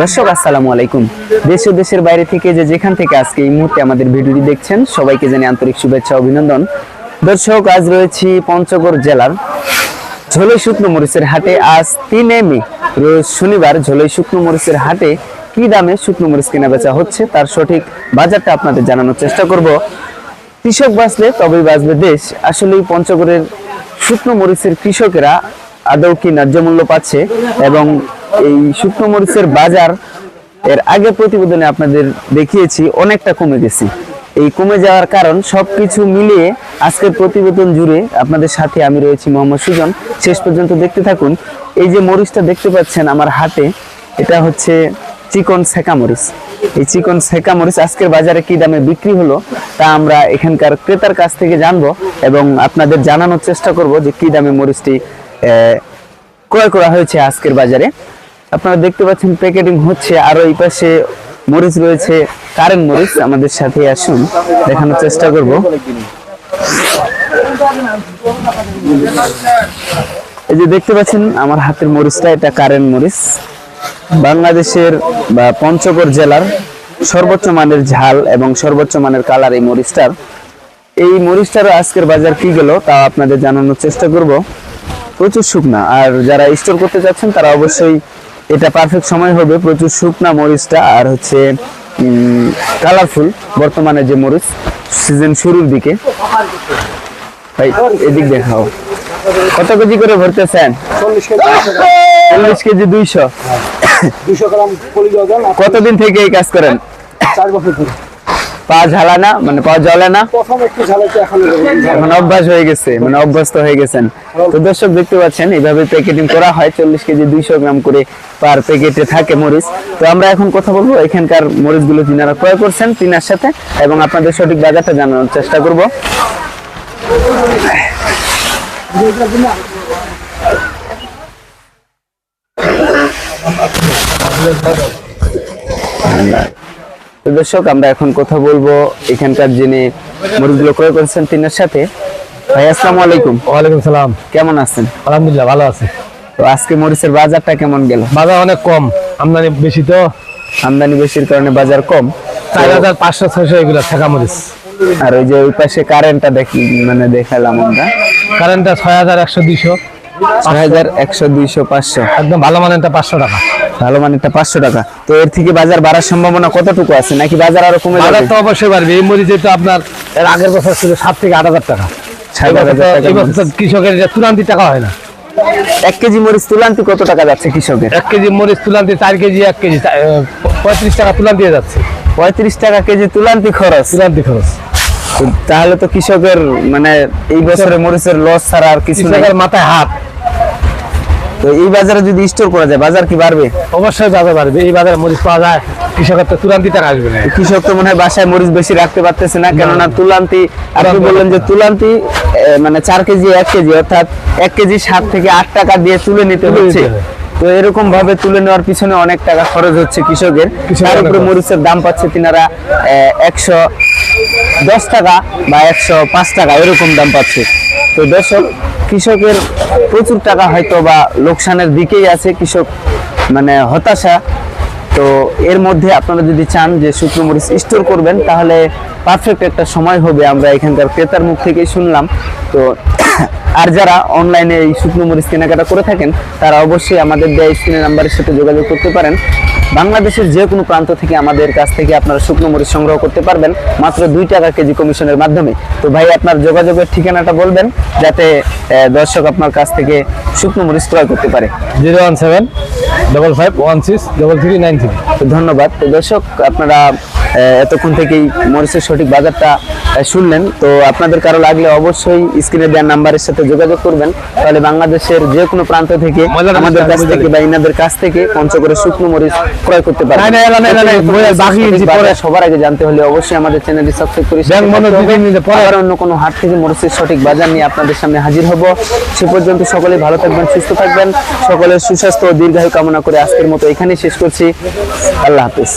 দর্শক, আসসালামু আলাইকুম। দেশ ও দেশের বাইরে থেকে যে যেখান থেকে আজকে এই মুহূর্তে আমাদের ভিডিওটি দেখছেন, সবাইকে জানি আন্তরিক শুভেচ্ছা অভিনন্দন। দর্শক, আজ রয়েছি পঞ্চগড় জেলার ঝোলই শুকনো মরিচের হাটে। আজ তিনে মে, রোজ শনিবার ঝোলই শুকনো মরিচের হাটে কি দামে শুকনো মরিচ কেনা বেচা হচ্ছে তার সঠিক বাজারটা আপনাদের জানানোর চেষ্টা করব। কৃষক বাঁচলে তবেই বাঁচবে দেশ। আসলে পঞ্চগড়ের শুকনো মরিচের কৃষকেরা আদৌ কি ন্যায্য মূল্য পাচ্ছে এবং এই শুকনো মরিচের বাজার এর আগে প্রতিবেদনে আপনাদের দেখিয়েছি, অনেকটা কমে গেছে। এই কমে যাওয়ার কারণ সবকিছু মিলিয়ে আজকের প্রতিবেদন জুড়ে আপনাদের সাথে আমি রয়েছি মোহাম্মদ সুজন। শেষ পর্যন্ত দেখতে থাকুন। এই যে মরিচটা দেখতে পাচ্ছেন আমার হাতে, এটা হচ্ছে চিকন সেকা মরিচ। এই চিকন সেকা মরিচ আজকের বাজারে কি দামে বিক্রি হলো, তা আমরা এখানকার ক্রেতার কাছ থেকে জানব এবং আপনাদের জানানোর চেষ্টা করব যে কি দামে মরিচটি ক্রয় করা হয়েছে আজকের বাজারে। আপনারা দেখতে পাচ্ছেন প্যাকেটিং হচ্ছে, আরও এই পাশে মরিচ রয়েছে। কারেন্ট মরিচ, আমাদের সাথে আসুন, দেখানোর চেষ্টা করব। এই যে দেখতে পাচ্ছেন, আমার হাতের মরিচটা, এটা কারেন্ট মরিচ। বাংলাদেশের বা পঞ্চগড় জেলার সর্বোচ্চ মানের ঝাল এবং সর্বোচ্চ মানের কালার এই মরিচটার। এই মরিচটার আজকের বাজার কি গেল, তা আপনাদের জানানোর চেষ্টা করব। প্রচুর শুকনা, আর যারা স্টোর করতে চাচ্ছেন তারা অবশ্যই এটা পারফেক্ট সময় হবে প্রচুর শুকনা মরিচটা আর হচ্ছে কালারফুল বর্তমানে যে মরিচ সিজন শুরুর দিকে। ভাই এদিক দেখাও। কত কেজি করে ভরতে চান কেজি। চল্লিশ কেজি দুইশো। দুশো গ্রাম কতদিন থেকে এই কাজ করেন? চার বছর পা ঝালা না মানে পা জ্বলে না। প্রথম একটু ঝালাইতে এখন অভ্যাস হয়ে গেছে মানে অভ্যস্ত হয়ে গেছেন। তো দর্শক দেখতে পাচ্ছেন এইভাবে প্যাকেটিং করা হয় চল্লিশ কেজি দুইশো গ্রাম করে পার প্যাকেটে থাকে মরিচ। তো আমরা এখন কথা বলব এখানকার মরিচগুলো তিনারা ক্রয় করছেন তিনার সাথে এবং আপনাদের সঠিক বাজারটা জানানোর চেষ্টা করব। তো দর্শক আমরা এখন কথা বলব এখানকার যিনি মরিচগুলো ক্রয় করেছেন তিনার সাথে। ভাই আসসালামু আলাইকুম। ওয়ালাইকুম সালাম। কেমন আছেন? আলহামদুলিল্লাহ ভালো আছে। তো আজকে মরিচের বাজারটা কেমন গেল? বাজার অনেক কম আমদানি বেশি তো। আমদানি বেশির কারণে বাজার কম। চার হাজার পাঁচশো ছয়শো এগুলো থাকা মরিচ। আর ওই যে ওই পাশে কারেন্টটা দেখি মানে দেখালাম আমরা। কারেন্টটা ছয় হাজার একশো দুইশো। ছয় হাজার একশো দুইশো পাঁচশো। একদম ভালো মানেরটা পাঁচশো টাকা। ভালো মানেরটা পাঁচশো টাকা। তো এর থেকে বাজার বাড়ার সম্ভাবনা কতটুকু আছে? নাকি বাজার আরও কমে বাজার যাবে তো অবশ্যই বাড়বে। এই মরিচে তো আপনার এর আগের বছর ছিল সাত থেকে আট হাজার টাকা। কৃষকের যে তুলান্তি টাকা হয় না। এক কেজি মরিচ তুলান্তি কত টাকা যাচ্ছে কৃষকের? এক কেজি মরিচ তুলান্তি চার কেজি এক কেজি পঁয়ত্রিশ টাকা তুলান দিয়ে যাচ্ছে। পঁয়ত্রিশ টাকা কেজি তুলান্তি খরচ। তুলান্তি খরচ। তাহলে তো কৃষকের মানে এই বছরে মরিচের লস ছাড়া আর কিছু মাথায় হাত। তো এই বাজারে যদি স্টোর করা যায় বাজার কি বাড়বে? অবশ্যই বাজার বাড়বে। এই বাজারে মরিচ পাওয়া যায় কৃষকের তো তুলান্তি টাকা আসবে না। কৃষক তো মনে হয় বাসায় মরিচ বেশি রাখতে পারতেছে না কেননা তুলান্তি আপনি বললেন যে তুলান্তি মানে চার কেজি এক কেজি অর্থাৎ এক কেজি সাত থেকে আট টাকা দিয়ে তুলে নিতে হচ্ছে। তো এরকম ভাবে তুলে নেওয়ার পিছনে অনেক টাকা খরচ হচ্ছে কৃষকের। কৃষকের তার উপরে মরিচের দাম পাচ্ছে তিনারা একশো দশ টাকা বা একশো পাঁচ টাকা এরকম দাম পাচ্ছে। তো দর্শক কৃষকের প্রচুর টাকা হয়তো বা লোকসানের দিকেই আছে কৃষক মানে হতাশা। তো এর মধ্যে আপনারা যদি চান যে শুকনো মরিচ স্টোর করবেন, তাহলে পারফেক্ট একটা সময় হবে আমরা এখানকার ক্রেতার মুখ থেকেই শুনলাম। তো আর যারা অনলাইনে এই শুকনো মরিচ কেনাকাটা করে থাকেন, তারা অবশ্যই আমাদের দেয়া স্ক্রিনের নাম্বারের সাথে যোগাযোগ করতে পারেন। বাংলাদেশের যে কোনো প্রান্ত থেকে আমাদের কাছ থেকে আপনারা শুকনো মরিচ সংগ্রহ করতে পারবেন মাত্র দুই টাকা কেজি কমিশনের মাধ্যমে। তো ভাই আপনার যোগাযোগের ঠিকানাটা বলবেন যাতে দর্শক আপনার কাছ থেকে শুকনো মরিচ ক্রয় করতে পারে। Zero one seven double five one six double three nine three তো ধন্যবাদ। তো দর্শক আপনারা এতক্ষণ থেকেই মরিচের সঠিক বাজারটা শুনলেন। তো আপনাদের কারও লাগলে অবশ্যই স্ক্রিনে দেওয়ার নাম্বারের সাথে যোগাযোগ করবেন। তাহলে বাংলাদেশের যে কোনো প্রান্ত থেকে আমাদের কাছ থেকে বা ইনাদের কাছ থেকে পঞ্চগড়ের শুকনো মরিচ ক্রয় করতে পারবেন। সবার আগে জানতে হলে অবশ্যই আমাদের চ্যানেলটি সাবস্ক্রাইব করে আবার অন্য কোনো হাট থেকে মরিচের সঠিক বাজার নিয়ে আপনাদের সামনে হাজির হব। সে পর্যন্ত সকলেই ভালো থাকবেন সুস্থ থাকবেন। সকলের সুস্বাস্থ্য ও দীর্ঘায়ু কামনা করে আজকের মতো এখানেই শেষ করছি। আল্লাহ হাফিজ।